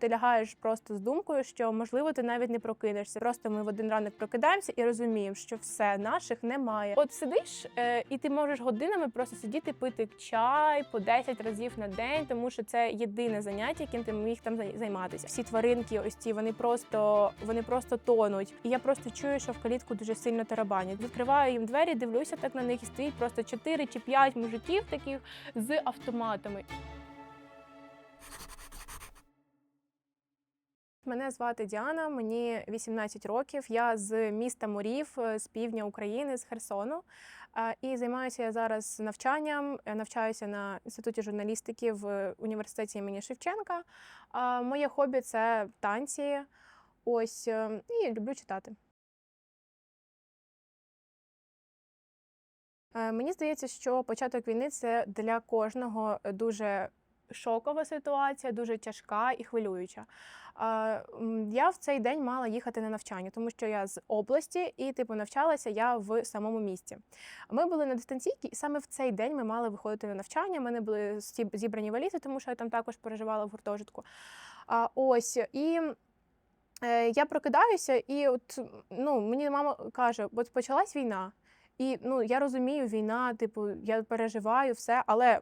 Ти лягаєш просто з думкою, що можливо ти навіть не прокинешся. Просто ми в один ранок прокидаємося і розуміємо, що все наших немає. От сидиш, е, і ти можеш годинами просто сидіти, пити чай по 10 разів на день, тому що це єдине заняття, яким ти міг там зай- займатися. Всі тваринки, ось ці вони просто вони просто тонуть. І я просто чую, що в калітку дуже сильно тарабанять. Відкриваю їм двері, дивлюся так на них і стоїть просто 4 чи 5 мужиків таких з автоматами. Мене звати Діана, мені 18 років. Я з міста Морів, е, з півдня України, з Херсону. Е, І займаюся я зараз навчанням. Е, Навчаюся на інституті журналістики в університеті імені Шевченка. Моє хобі це танці. Ось і люблю читати. Мені здається, що початок війни це для кожного дуже шокова ситуація, дуже тяжка і хвилююча. Я в цей день мала їхати на навчання, тому що я з області і типу навчалася я в самому місті. Ми були на дистанційці, і саме в цей день ми мали виходити на навчання. У мене були зібрані валізи, тому що я там також переживала в гуртожитку. А, ось і. е, Я прокидаюся, і от ну мені мама каже: от почалась війна, і ну я розумію, війна, типу, я переживаю все, але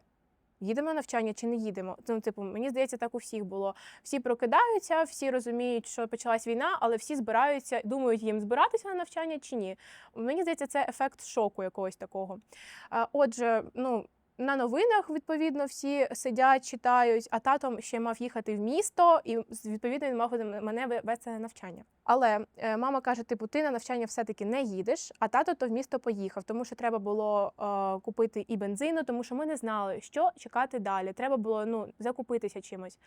їдемо на навчання чи не їдемо? Ну, типу, мені здається, так у всіх було. Всі прокидаються, всі розуміють, що почалась війна, але всі збираються, думають їм збиратися на навчання чи ні. Мені здається, це ефект шоку якогось такого. Отже, ну. На новинах відповідно всі сидять, читають, а тато ще мав їхати в місто, і відповідно він мав мене вести на навчання. Але е, мама каже: типу, ти на навчання все-таки не їдеш, а тато то в місто поїхав, тому що треба було е, купити і бензину, тому що ми не знали, що чекати далі. Треба було ну закупитися чимось.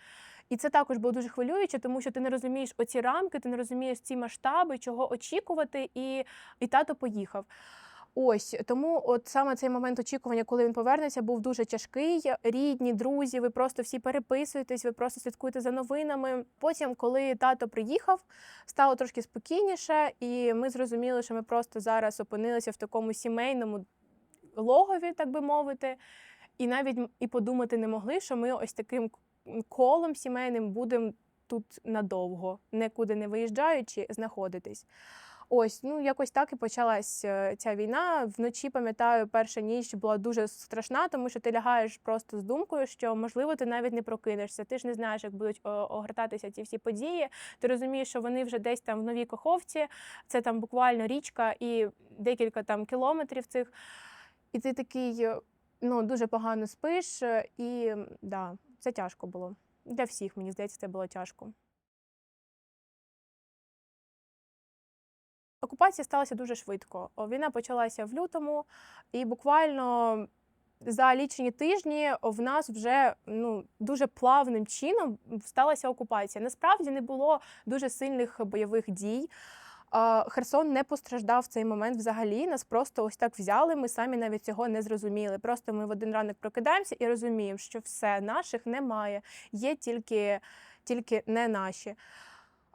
І це також було дуже хвилююче, тому що ти не розумієш оці рамки, ти не розумієш ці масштаби, чого очікувати, і, і тато поїхав. Ось тому, от саме цей момент очікування, коли він повернеться, був дуже тяжкий. Рідні, друзі, ви просто всі переписуєтесь, ви просто слідкуєте за новинами. Потім, коли тато приїхав, стало трошки спокійніше, і ми зрозуміли, що ми просто зараз опинилися в такому сімейному логові, так би мовити. І навіть і подумати не могли, що ми ось таким колом сімейним будемо тут надовго, нікуди не виїжджаючи, знаходитись. Ось, ну якось так і почалась е, ця війна. Вночі пам'ятаю, перша ніч була дуже страшна, тому що ти лягаєш просто з думкою, що можливо ти навіть не прокинешся. Ти ж не знаєш, як будуть огортатися ці всі події. Ти розумієш, що вони вже десь там в новій каховці, це там буквально річка і декілька там кілометрів цих. І ти такий е, ну, дуже погано спиш, е, і да, це тяжко було. Для всіх, мені здається, це було тяжко. Окупація сталася дуже швидко. Війна почалася в лютому, і буквально за лічені тижні в нас вже ну дуже плавним чином сталася окупація. Насправді не було дуже сильних бойових дій. Херсон не постраждав в цей момент взагалі. Нас просто ось так взяли. Ми самі навіть цього не зрозуміли. Просто ми в один ранок прокидаємося і розуміємо, що все наших немає, є тільки, тільки не наші.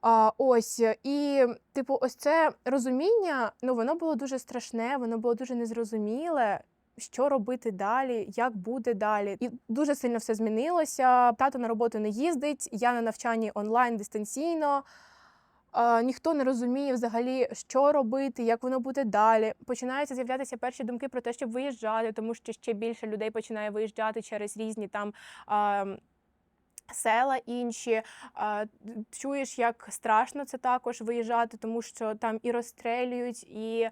А, ось і, типу, ось це розуміння, ну воно було дуже страшне, воно було дуже незрозуміле. Що робити далі, як буде далі, і дуже сильно все змінилося. Тато на роботу не їздить, я на навчанні онлайн дистанційно. А, ніхто не розуміє взагалі, що робити, як воно буде далі. Починаються з'являтися перші думки про те, щоб виїжджати, тому що ще більше людей починає виїжджати через різні там. А, Села інші, чуєш, як страшно це також виїжджати, тому що там і розстрелюють, і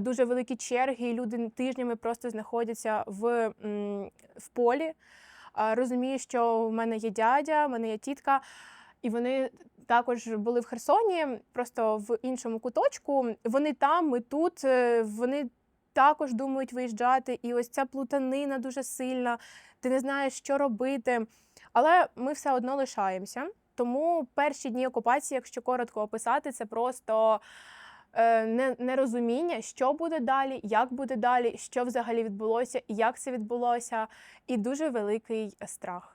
дуже великі черги, і люди тижнями просто знаходяться в, в полі. Розумію, що в мене є дядя, в мене є тітка, і вони також були в Херсоні, просто в іншому куточку. Вони там, ми тут, е, вони також думають виїжджати. І ось ця плутанина дуже сильна. Ти не знаєш, що робити. Але ми все одно лишаємося. Тому перші дні окупації, якщо коротко описати, це просто е, нерозуміння, що буде далі, як буде далі, що взагалі відбулося, як це відбулося, і дуже великий страх.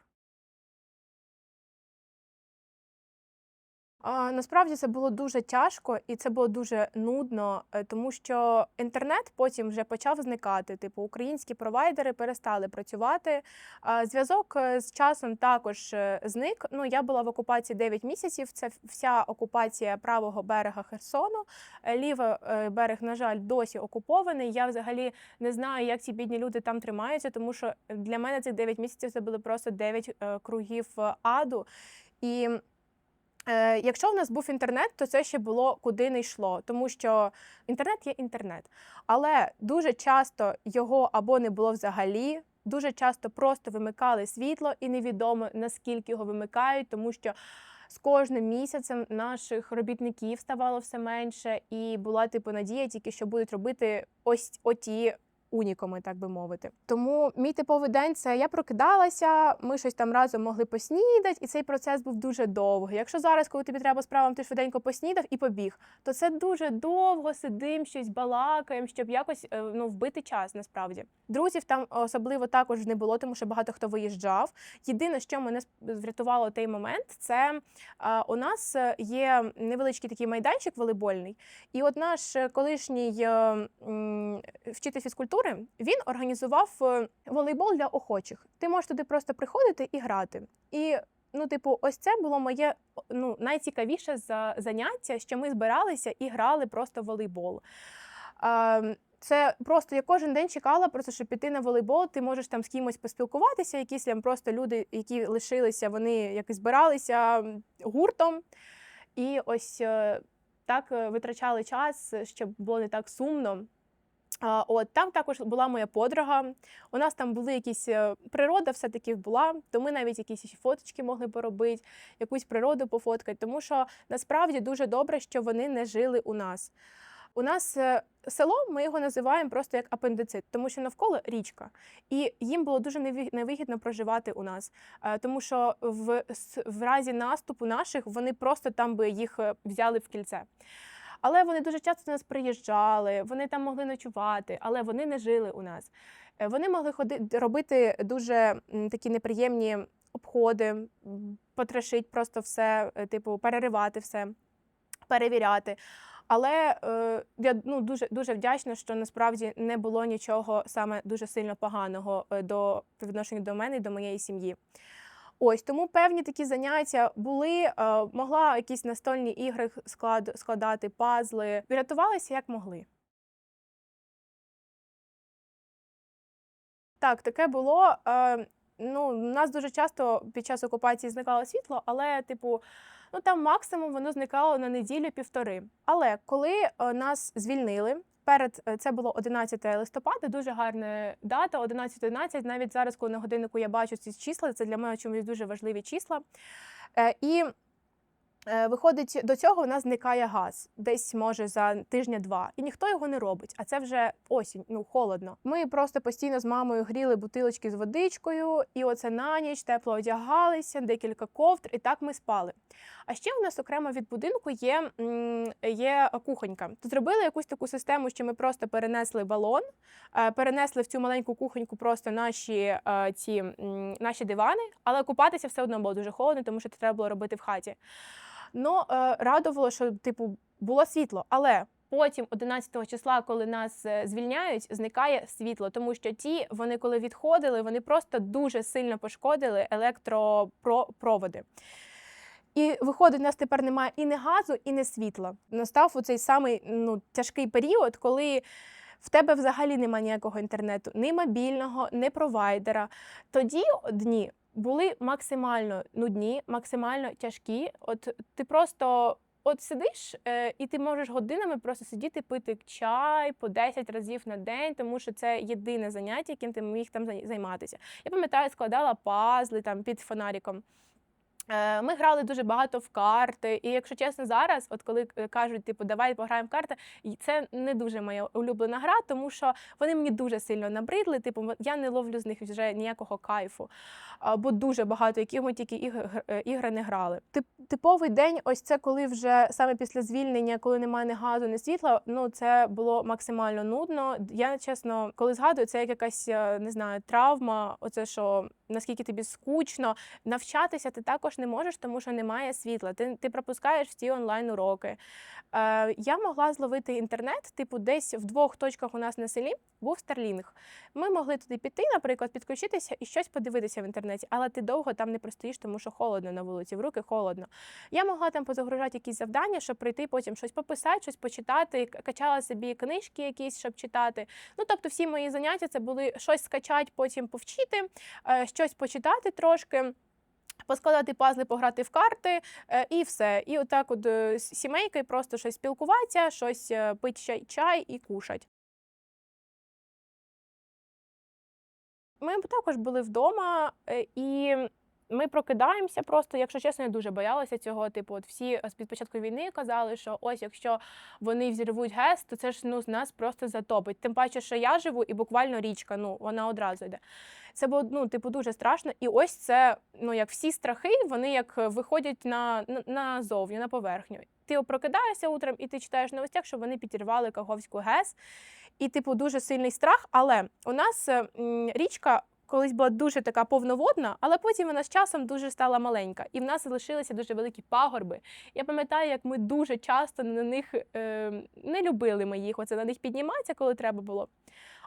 Насправді це було дуже тяжко і це було дуже нудно, е, тому що інтернет потім вже почав зникати. Типу, українські провайдери перестали працювати. Зв'язок е, з часом також е, зник. Ну, я була в окупації 9 місяців. Це вся окупація правого берега Херсону. Лівий берег, на жаль, досі окупований. Я взагалі не знаю, як ці бідні люди там тримаються, тому що для мене цих 9 місяців це були просто 9 е, кругів аду. І якщо в нас був інтернет, то це ще було куди не йшло, тому що інтернет є інтернет. Але дуже часто його або не було взагалі, дуже часто просто вимикали світло, і невідомо наскільки його вимикають, тому що з кожним місяцем наших робітників ставало все менше, і була типу надія, тільки що будуть робити ось оті унікуми, так би мовити. Тому мій типовий день це я прокидалася, ми щось там разом могли поснідати, і цей процес був дуже довгий. Якщо зараз, коли тобі треба справам, ти швиденько поснідав і побіг, то це дуже довго сидим, щось балакаємо, щоб якось е, ну, вбити час насправді. Друзів там особливо також не було, тому що багато хто виїжджав. Єдине, що мене врятувало той момент, це у нас є невеличкий такий майданчик волейбольний, і от наш е, колишній е, вчитель фізкультури він організував е, волейбол для охочих. Ти можеш туди просто приходити і грати. І ну, типу, ось це було моє ну, найцікавіше заняття, що ми збиралися і грали просто в волейбол. Ем, Це просто я кожен день чекала, просто щоб піти на волейбол. Ти можеш там з кимось поспілкуватися. Якісь там просто люди, які лишилися, вони якось збиралися гуртом. І ось е, так е, витрачали час, щоб було не так сумно. От там також була моя подруга. У нас там були якісь е, природа, все-таки була, то ми навіть якісь фоточки могли поробити, якусь природу пофоткати, тому що насправді дуже добре, що вони не жили у нас. У нас е, село, ми його називаємо просто як апендицит, тому що навколо річка, і їм було дуже невигідно проживати у нас, Е, тому що в, в разі наступу наших вони просто там би їх взяли в кільце. Але вони дуже часто до нас приїжджали, вони там могли ночувати, але вони не жили у нас. Е, Вони могли ходити робити дуже такі неприємні обходи, потрошить просто все, е, типу, переривати все, перевіряти. Але е, я ну, дуже, дуже вдячна, що насправді не було нічого саме дуже сильно поганого е, до по відношенню до мене і до моєї сім'ї. Ось тому певні такі заняття були. е, Могла якісь настольні ігри склад, складати, пазли. Врятувалися як могли. Так, таке було. Е, ну, у нас дуже часто під час окупації зникало світло, але, типу, ну там максимум воно зникало на неділю-півтори. Але коли е, нас звільнили. Перед е, це було 11 листопада, дуже гарна дата, 11.11. Навіть зараз, коли на годиннику я бачу ці числа, це для мене чомусь дуже важливі числа. Е, І виходить, до цього в нас зникає газ десь може за тижня-два, і ніхто його не робить. А це вже осінь, ну холодно. Ми просто постійно з мамою гріли бутилочки з водичкою, і оце на ніч тепло одягалися, декілька ковдр, і так ми спали. А ще у нас окремо від будинку є, є кухонька. Зробили якусь таку систему, що ми просто перенесли балон, е, перенесли в цю маленьку кухоньку просто наші е, ці наші дивани, але купатися все одно було дуже холодно, тому що це треба було робити в хаті. Ну, е, радувало, що типу було світло, але. Потім, 11 числа, коли нас е, звільняють, зникає світло, тому що ті, вони коли відходили, вони просто дуже сильно пошкодили електропроводи. І виходить, у нас тепер немає і не газу, і не світла. Настав оцей самий ну, тяжкий період, коли в тебе взагалі немає ніякого інтернету, ні мобільного, ні провайдера. Тоді дні були максимально нудні, максимально тяжкі. От ти просто. От сидиш, е, і ти можеш годинами просто сидіти, пити чай по 10 разів на день, тому що це єдине заняття, яким ти міг там зай- займатися. Я пам'ятаю, складала пазли там під фонариком. Е, Ми грали дуже багато в карти, і якщо чесно, зараз, от коли е, кажуть, типу, давай пограємо в карти, і це не дуже моя улюблена гра, тому що вони мені дуже сильно набридли. Типу, я не ловлю з них вже ніякого кайфу. Бо дуже багато, яких ми тільки ігр, е, ігри не грали. Тип, типовий день, ось це коли вже саме після звільнення, коли немає ні газу, ні світла, ну це було максимально нудно. Я чесно, коли згадую, це як якась не знаю, травма. Оце що наскільки тобі скучно. Навчатися ти також не можеш, тому що немає світла. Ти, ти пропускаєш всі онлайн уроки. Е, я могла зловити інтернет, типу, десь в двох точках у нас на селі був Starlink. Ми могли туди піти, наприклад, підключитися і щось подивитися в інтернеті, але ти довго там не простоїш, тому що холодно на вулиці, в руки холодно. Я могла там позагружати якісь завдання, щоб прийти потім щось пописати, щось почитати, качала собі книжки якісь, щоб читати. Ну, тобто, всі мої заняття це були щось скачати, потім повчити, е, щось почитати трошки. Поскладати пазли, пограти в карти е, і все. І отак, от сімейки, з сімейкою просто щось спілкуватися, щось е, пити чай, і кушать. Ми також були вдома, е, і ми прокидаємося просто. Якщо чесно, я дуже боялася цього. Типу, от всі з під початку війни казали, що ось якщо вони взірвуть ГЕС, то це ж ну з нас просто затопить. Тим паче, що я живу, і буквально річка, ну вона одразу йде. Це було ну, типу, дуже страшно. І ось це, ну як всі страхи, вони як виходять на, на назовні, на поверхню. Ти прокидаєшся утром і ти читаєш новостях, що вони підірвали Каховську ГЕС. І, типу, дуже сильний страх. Але у нас е, річка колись була дуже така повноводна, але потім вона з часом дуже стала маленька. І в нас залишилися дуже великі пагорби. Я пам'ятаю, як ми дуже часто на них е, не любили ми їх. Оце на них підніматися, коли треба було.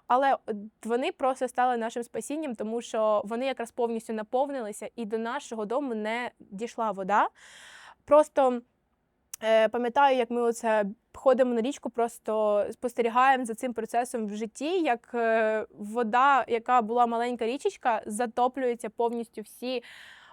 Але вони просто стали нашим спасінням, тому що вони якраз повністю наповнилися, і до нашого дому не дійшла вода. Просто е, пам'ятаю, як ми оце ходимо на річку, просто спостерігаємо за цим процесом в житті, як е, вода, яка була маленька річечка, затоплюється повністю всі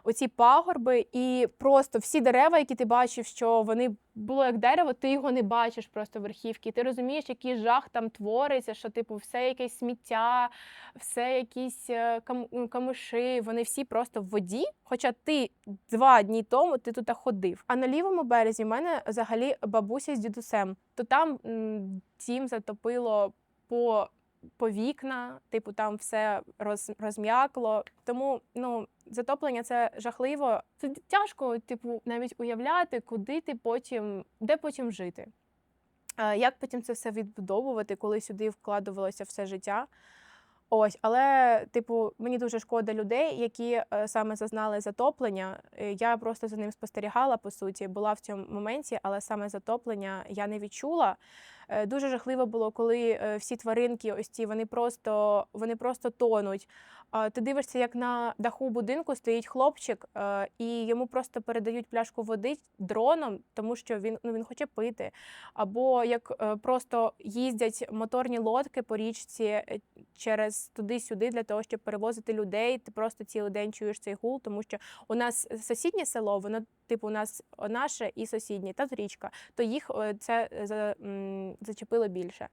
оці пагорби, і просто всі дерева, які ти бачив, що вони було як дерево, ти його не бачиш просто верхівки. Ти розумієш, який жах там твориться, що типу все якесь сміття, все якісь е, кам- камиші, вони всі просто в воді. Хоча ти два дні тому ти тут ходив. А на лівому березі в мене взагалі бабуся з дідусем. То там м, дім затопило по. По вікна, типу, там все роз, розм'якло. Тому ну затоплення це жахливо. Це тяжко, типу, навіть уявляти, куди ти потім, де потім жити. Як потім це все відбудовувати, коли сюди вкладувалося все життя? Ось, але, типу, мені дуже шкода людей, які е, саме зазнали затоплення. Е, Я просто за ним спостерігала, по суті, була в цьому моменті, але саме затоплення я не відчула. Е, Дуже жахливо було, коли е, всі тваринки, ось ці, вони просто, вони просто тонуть. Ти дивишся, як на даху будинку стоїть хлопчик, е, і йому просто передають пляшку води дроном, тому що він, ну, він хоче пити. Або як просто їздять моторні лодки по річці через туди-сюди для того, щоб перевозити людей. Ти просто цілий день чуєш цей гул, тому що у нас сусіднє село, воно типу у нас наше і сусіднє, та річка, то їх це зачепило більше.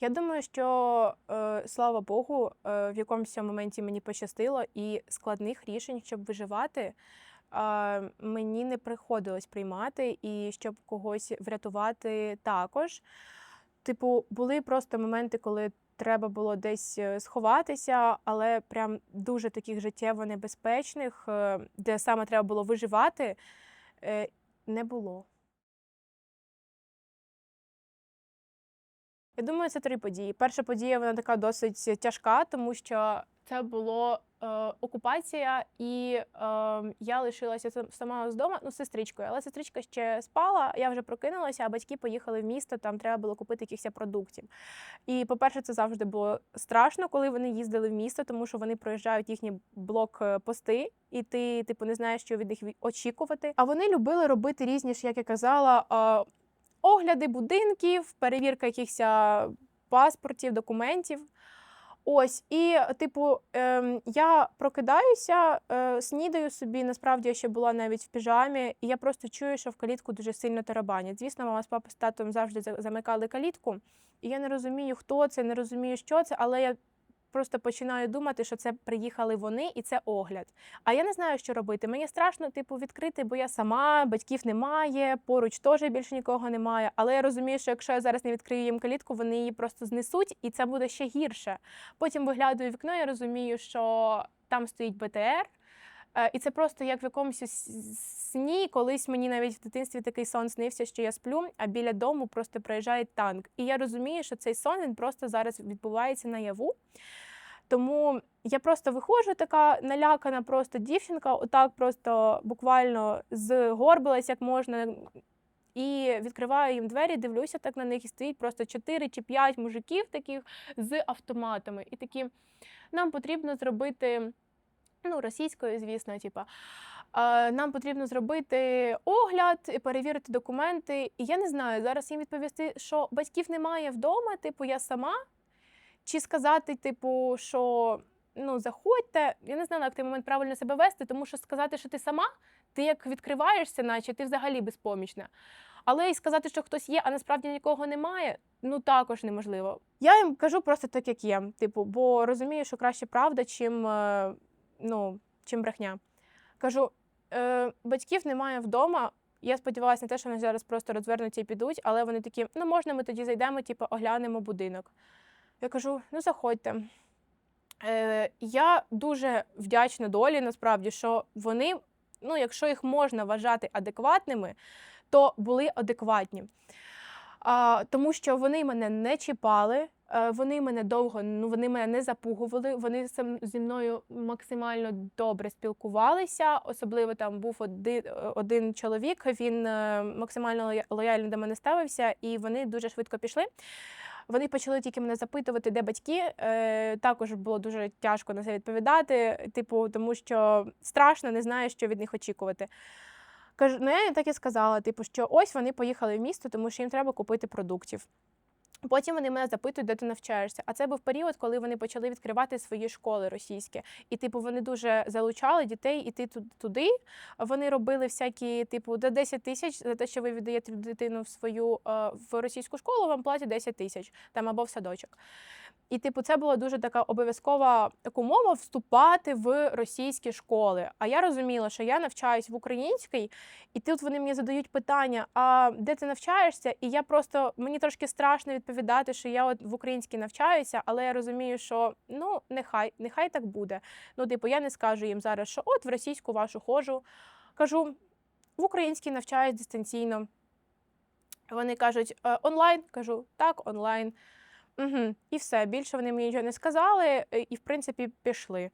Я думаю, що е, слава Богу, е, в якомусь моменті мені пощастило, і складних рішень, щоб виживати, мені не приходилось приймати, і щоб когось врятувати також. Типу, були просто моменти, коли треба було десь е, сховатися, але прям дуже таких життєво небезпечних, де саме треба було виживати, не було. Я думаю, це три події. Перша подія вона така досить тяжка, тому що це було окупація, і е, я лишилася сама з дому, ну, сестричкою. Але сестричка ще спала, я вже прокинулася, а батьки поїхали в місто, там треба було купити якихось продуктів. І, по-перше, це завжди було страшно, коли вони їздили в місто, тому що вони проїжджають їхні блокпости, і ти, типу, не знаєш, що від них очікувати. А вони любили робити різні ж, як я казала, е, огляди будинків, перевірка якихось паспортів, документів. Ось, і, типу, ем, я прокидаюся, е, снідаю собі. Насправді я ще була навіть в піжамі, і я просто чую, що в калітку дуже сильно тарабанять. Звісно, мама з папою з татом завжди замикали калітку, і я не розумію, хто це, не розумію, що це, але я просто починаю думати, що це приїхали вони і це огляд. А я не знаю, що робити. Мені страшно, типу, відкрити, бо я сама, батьків немає, поруч теж більше нікого немає. Але я розумію, що якщо я зараз не відкрию їм калітку, вони її просто знесуть, і це буде ще гірше. Потім виглядаю вікно, я розумію, що там стоїть БТР. Е, І це просто як в якомусь сні. Колись мені навіть в дитинстві такий сон снився, що я сплю, а біля дому просто проїжджає танк. І я розумію, що цей сон він просто зараз відбувається наяву. Тому я просто виходжу, така налякана просто дівчинка, отак просто буквально згорбилась як можна. І відкриваю їм двері, дивлюся так на них і стоїть просто 4 чи 5 мужиків таких з автоматами. І такі, нам потрібно зробити, ну, російською, звісно, типа. «Е, Нам потрібно зробити огляд, перевірити документи. І я не знаю, зараз їм відповісти, що батьків немає вдома, типу, я сама. Чи сказати, типу, що ну, заходьте. Я не знала, як той момент правильно себе вести, тому що сказати, що ти сама, ти як відкриваєшся, наче ти взагалі безпомічна. Але і сказати, що хтось є, а насправді нікого немає, ну також неможливо. Я їм кажу просто так, як є. Типу, бо розумію, що краще правда, чим, е, ну, чим брехня. Кажу, е, батьків немає вдома. Я сподівалася на те, що вони зараз просто розвернуться і підуть, але вони такі, ну можна, ми тоді зайдемо, типу, оглянемо будинок. Я кажу: ну заходьте. Е, я дуже вдячна долі, насправді, що вони, ну, якщо їх можна вважати адекватними, то були адекватні. А, тому що вони мене не чіпали, вони мене довго, ну вони мене не запугували, вони сам- зі мною максимально добре спілкувалися. Особливо там був один, один чоловік, він е, максимально лояльно до мене ставився, і вони дуже швидко пішли. Вони почали тільки мене запитувати, де батьки. Е, також було дуже тяжко на це відповідати, типу, тому що страшно, не знаю, що від них очікувати. Кажу, ну я так і сказала, типу, що ось вони поїхали в місто, тому що їм треба купити продуктів. Потім вони мене запитують, де ти навчаєшся. А це був період, коли вони почали відкривати свої школи російські. І, типу, вони дуже залучали дітей іти ту- туди. Вони робили всякі, типу, до 10 тисяч за те, що ви віддаєте дитину в свою е, в російську школу, вам платять 10 тисяч там або в садочок. І, типу, це була дуже така обов'язкова така умова вступати в російські школи. А я розуміла, що я навчаюсь в українській, і тут вони мені задають питання: а де ти навчаєшся? І я просто мені трошки страшно відповідати, що я от в українській навчаюся, але я розумію, що ну нехай, нехай так буде. Ну, типу, я не скажу їм зараз, що от в російську вашу ходжу. Кажу, в українській навчаюсь дистанційно. Вони кажуть, «Е, онлайн? Кажу, так, онлайн. Угу. І все. Більше вони мені нічого не сказали, і, в принципі, пішли.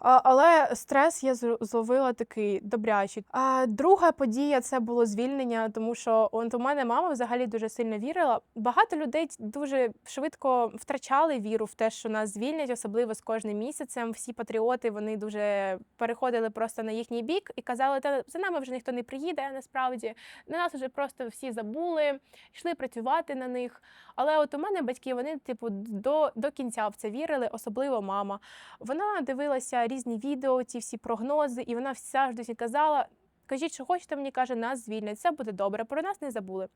Але стрес я зловила такий добрячий. А друга подія це було звільнення, тому що от у мене мама взагалі дуже сильно вірила. Багато людей дуже швидко втрачали віру в те, що нас звільнять, особливо з кожним місяцем. Всі патріоти вони дуже переходили просто на їхній бік і казали, та за нами вже ніхто не приїде. Насправді на нас вже просто всі забули, йшли працювати на них. Але от у мене батьки вони, типу, до, до кінця в це вірили, особливо мама. Вона дивилася різні відео, ці всі прогнози, і вона завжди всі казала. Кажіть, що хочете, мені каже, нас звільнять, все буде добре, про нас не забули.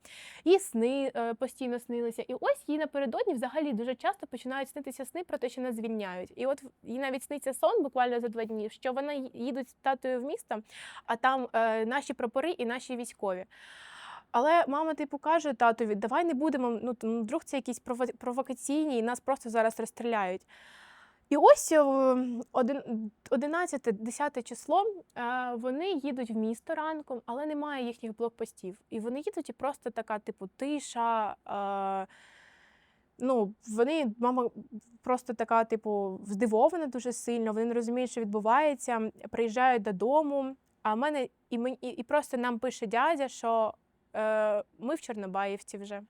Їй сни е, постійно снилися. І ось їй напередодні взагалі дуже часто починають снитися сни про те, що нас звільняють. І от їй навіть сниться сон буквально за два дні, що вона їдуть з татою в місто, а там е, наші прапори і наші військові. Але мама, типу, каже татові, давай не будемо. Ну вдруг це якісь провокаційні, і нас просто зараз розстріляють. І ось е, 11-10 число е, вони їдуть в місто ранком, але немає їхніх блокпостів. І вони їдуть і просто така, типу, тиша. е, Ну, вони, мама просто така, типу, здивована дуже сильно. Вони не розуміють, що відбувається. Приїжджають додому. А в мене і мені і, і просто нам пише дядя, що е, ми в Чорнобаївці вже.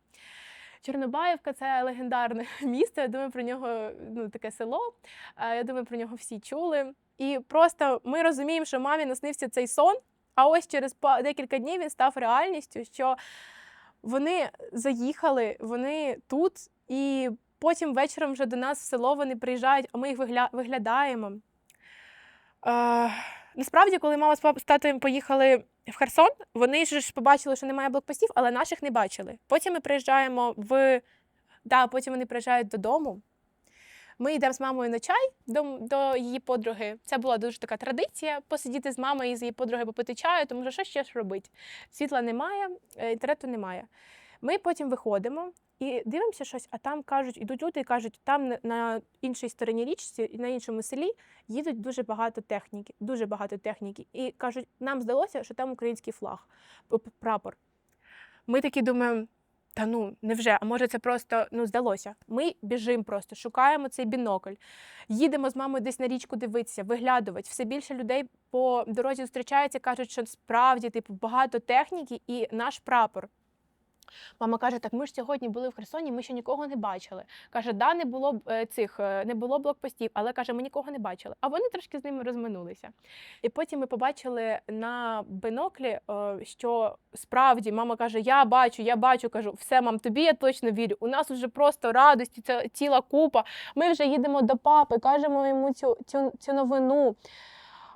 Чорнобаївка це легендарне місто. Я думаю, про нього ну, таке село. Е, Я думаю, про нього всі чули. І просто ми розуміємо, що мамі наснився цей сон. А ось через декілька днів він став реальністю, що вони заїхали, вони тут, і потім вечором вже до нас в село вони приїжджають, а ми їх вигля... виглядаємо. Е, насправді, коли мама з татом поїхали в Херсон, вони ж побачили, що немає блокпостів, але наших не бачили. Потім ми приїжджаємо в. Да, потім вони приїжджають додому. Ми йдемо з мамою на чай до, до її подруги. Це була дуже така традиція посидіти з мамою і з її подругою попити чаю, тому що що ще ж робити? Світла немає, е, інтернету немає. Ми потім виходимо і дивимося щось, а там кажуть, ідуть люди і кажуть, там на- іншій стороні річці, на іншому селі їдуть дуже багато техніки, дуже багато техніки. І кажуть, нам здалося, що там український флаг, прапор. Ми такі думаємо, Та ну, невже? А може це просто ну, здалося? Ми біжимо просто, шукаємо цей бінокль, їдемо з мамою десь на річку дивитися, виглядувати. Все більше людей по дорозі зустрічається, кажуть, що справді типу, багато техніки і наш прапор. Мама каже: так ми ж сьогодні були в Херсоні, ми ще нікого не бачили. Каже, да, не було е, цих е, не було блокпостів, але каже, ми нікого не бачили. А вони трошки з ними розминулися. І потім ми побачили на биноклі, е, що справді мама каже: Я бачу, я бачу, кажу, все, мам, тобі я точно вірю. У нас вже просто радості, це ціла купа. Ми вже їдемо до папи, кажемо йому цю, цю, цю новину.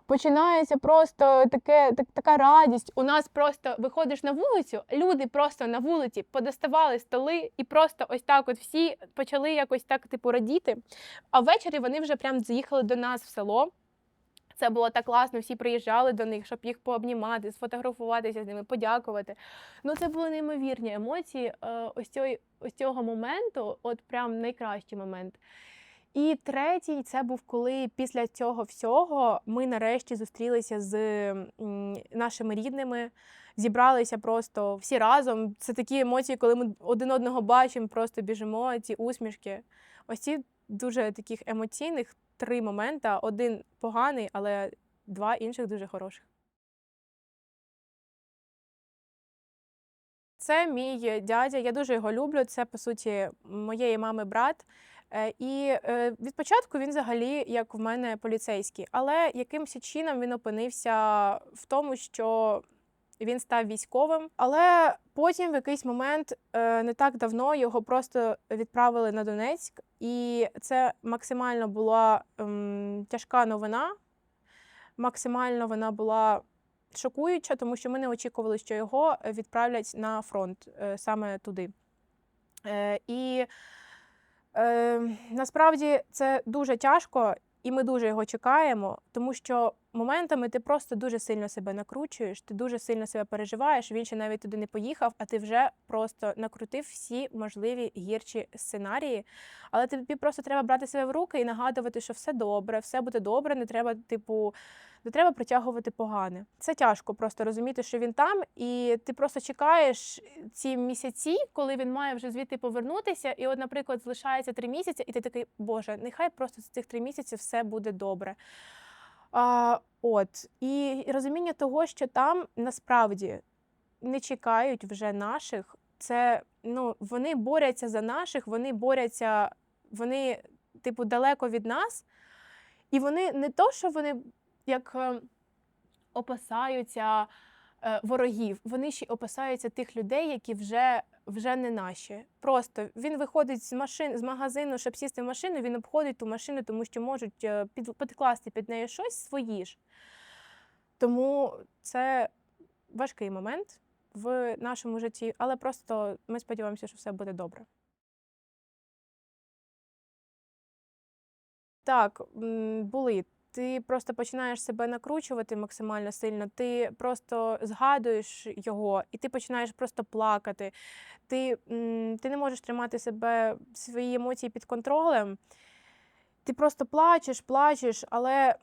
Починається просто таке, так, така радість. У нас просто виходиш на вулицю, люди просто на вулиці подоставали столи і просто ось так от всі почали якось так типу радіти. А ввечері вони вже прям заїхали до нас в село. Це було так класно, всі приїжджали до них, щоб їх пообнімати, сфотографуватися з ними, подякувати. Ну, це були неймовірні емоції. е, Ось цього, ось цього моменту, от прям найкращий момент. І третій це був коли після цього всього ми нарешті зустрілися з нашими рідними, зібралися просто всі разом. Це такі емоції, коли ми один одного бачимо, просто біжимо, ці усмішки. Ось ці дуже таких емоційних три моменти. Один поганий, але два інших дуже хороших. Це мій дядя, я дуже його люблю. Це, по суті, моєї мами брат. Е, І е, від початку він взагалі, як в мене, поліцейський. Але якимось чином він опинився в тому, що він став військовим. Але потім, в якийсь момент, е, не так давно його просто відправили на Донецьк, і це максимально була ем, тяжка новина. Максимально вона була шокуюча, тому що ми не очікували, що його відправлять на фронт саме туди. І е, насправді це дуже тяжко, і ми дуже його чекаємо, тому що моментами ти просто дуже сильно себе накручуєш, ти дуже сильно себе переживаєш. Він ще навіть туди не поїхав, а ти вже просто накрутив всі можливі гірші сценарії. Але тобі просто треба брати себе в руки і нагадувати, що все добре, все буде добре, не треба, типу. Не треба притягувати погане. Це тяжко просто розуміти, що він там, і ти просто чекаєш ці місяці, коли він має вже звідти повернутися. І, от, наприклад, залишається три місяці, і ти такий, Боже, нехай просто з цих три місяці все буде добре. А, От і розуміння того, що там насправді не чекають вже наших. Це ну вони борються за наших, вони борються, вони, типу, далеко від нас, і вони не то, що вони як е, опасаються ворогів, вони ще й опасаються тих людей, які вже вже не наші. Просто він виходить з машин з магазину, щоб сісти в машину, він обходить ту машину, тому що можуть е, під, підкласти під неї щось свої ж. Тому це важкий момент в нашому житті, але просто ми сподіваємося, що все буде добре. Так, були. Ти просто починаєш себе накручувати максимально сильно, ти просто згадуєш його, і ти починаєш просто плакати. Ти, ти не можеш тримати себе, свої емоції під контролем. Ти просто плачеш, плачеш, але,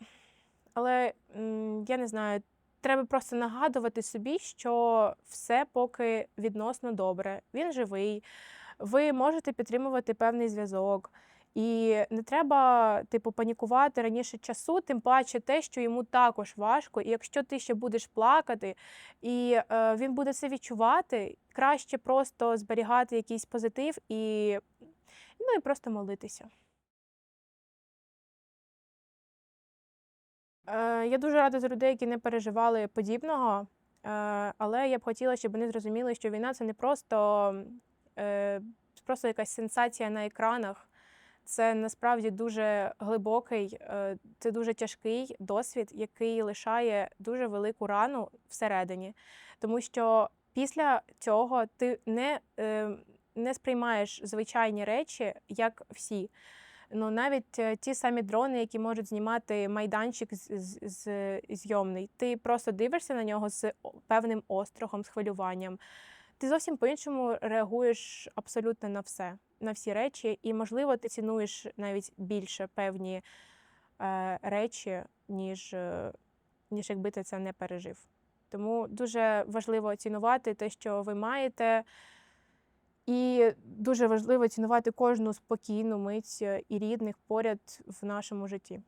але я не знаю, треба просто нагадувати собі, що все поки відносно добре. Він живий, ви можете підтримувати певний зв'язок. І не треба, типу, панікувати раніше часу, тим паче те, що йому також важко. І якщо ти ще будеш плакати, і е, він буде це відчувати, краще просто зберігати якийсь позитив і, ну, і просто молитися. Е, я дуже рада за людей, які не переживали подібного. Е, але я б хотіла, щоб вони зрозуміли, що війна це не просто, е, просто якась сенсація на екранах. Це насправді дуже глибокий, е, це дуже тяжкий досвід, який лишає дуже велику рану всередині. Тому що після цього ти не, е, не сприймаєш звичайні речі, як всі. Ну, навіть е, ті самі дрони, які можуть знімати майданчик з- зйомний, ти просто дивишся на нього з певним острахом, з хвилюванням. Ти зовсім по-іншому реагуєш абсолютно на все, на всі речі, і, можливо, ти цінуєш навіть більше певні е, речі, ніж, е, ніж якби ти це не пережив. Тому дуже важливо цінувати те, що ви маєте, І дуже важливо цінувати кожну спокійну мить е, і рідних поряд в нашому житті.